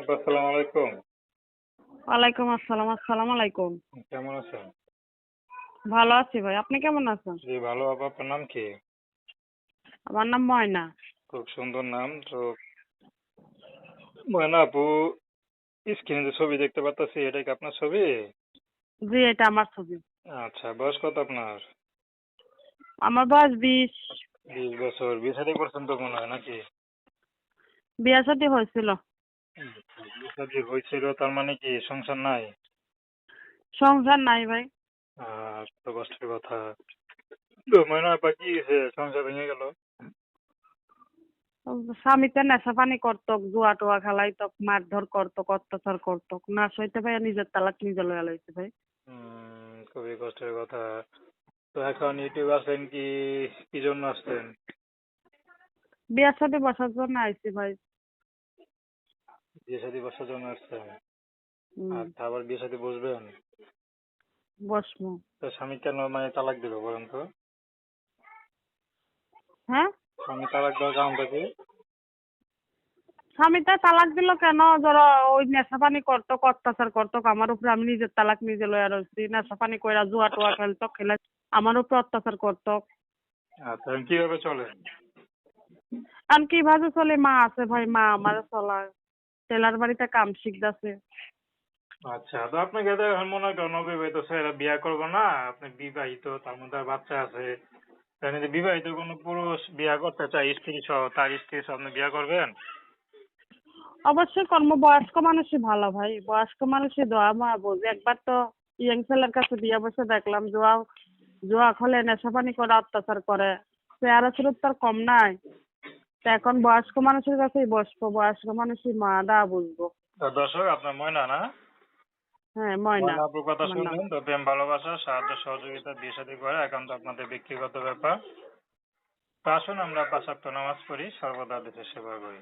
আসসালামু আলাইকুম। ওয়ালাইকুম আসসালাম আসসালামু আলাইকুম। কেমন আছেন? ভালো আছি ভাই আপনি কেমন আছেন? জি ভালো আপা আপনার নাম কি? আমার নাম ময়না। খুব সুন্দর নাম তো ময়না আপু স্ক্রিনে যে ছবি দেখতে পাচ্ছি এটা কি আপনার ছবি? জি এটা আমার ছবি। আচ্ছা বয়স কত আপনার? আমার বয়স বিশ। বিশ বছর বিয়ে শাদী করছেন তো মনে হয় নাকি? বিয়ে শাদী হয়েছিল। বিয়ে শাদী হয়েছিল তার মানে কি সংসার নাই? সংসার নাই ভাই। আহ কত কষ্টের কথা। তো ময়না আপা কি হয়েছে সংসার ভেঙে গেল। স্বামীতে নেশা পানি করতো জুয়া টুয়া খেলাইতো মারধর করতো অত্যাচার করতো না সইতে ভাই নিজের তালাক নিজে লয়া লইছে ভাই। খুবই কষ্টের কথা। তো এখন ইউটিউব আসলেন কি কি জন্য আসলেন? বিয়ে শাদী বসার জন্য আইছি ভাই। বিয়ে শাদী বসার জন্য আচ্ছা আবার বিয়ে শাদী বসবেন বসমু তো স্বামী কেন মানে তালাক দিল বলেন তো? হ্যাঁ? স্বামী তালাক দেওয়ার কারণটা কি? স্বামীটা তালাক দিল কেন? ধরো ওই করতো অত্যাচার করতো আমার উপরে আমি নিজের তালাক নিজে লয়া রয়েছি নেশা পানি কইরা জুয়া টুয়া খেলতো খেলে আমার উপরে অত্যাচার করতো। আচ্ছা কীভাবে চলেন আর কীভাবে চলে? মা আছে ভাই মা আমার চলায়। টেলার বাড়িতে কাম শিখতেছে। আচ্ছা তো আপনাকে তো এখন মনে করেন অবিবাহিত ছেলেরা বিয়ে করব না আপনি বিবাহিত তার মধ্যে বাচ্চা আছে। তাহলে যদি বিবাহিত কোনো পুরুষ বিয়ে করতে চায় স্ত্রী সহ তার স্ত্রী সহ আপনি বিয়ে করবেন? অবশ্যই কর্ম বয়স্ক মানুষই ভালো ভাই বয়স্ক মানুষই দোয়া মা বোঝে একবার তো ইয়াং ছেলের কাছে বিয়ে বসে দেখলাম জোয়া জোয়া খোলে নেশা পানি করে অত্যাচার করে। চেহারা সুরত তার কম নাই। তো এখন বয়স্ক মানুষের কাছেই বসবো বয়স্ক মানুষই মা দা বুঝব দর্শক আপনার ময়না না? হ্যাঁ ময়না। আপুর কথা শুনলেন তো প্রেম ভালোবাসা সাহায্য সহযোগিতা বিয়ে শাদী করে একান্ত আপনাদের ব্যক্তিগত ব্যাপার। তা আসুন আমরা পাঁচ নামাজ পড়ি সর্বদা দেশের সেবা করি।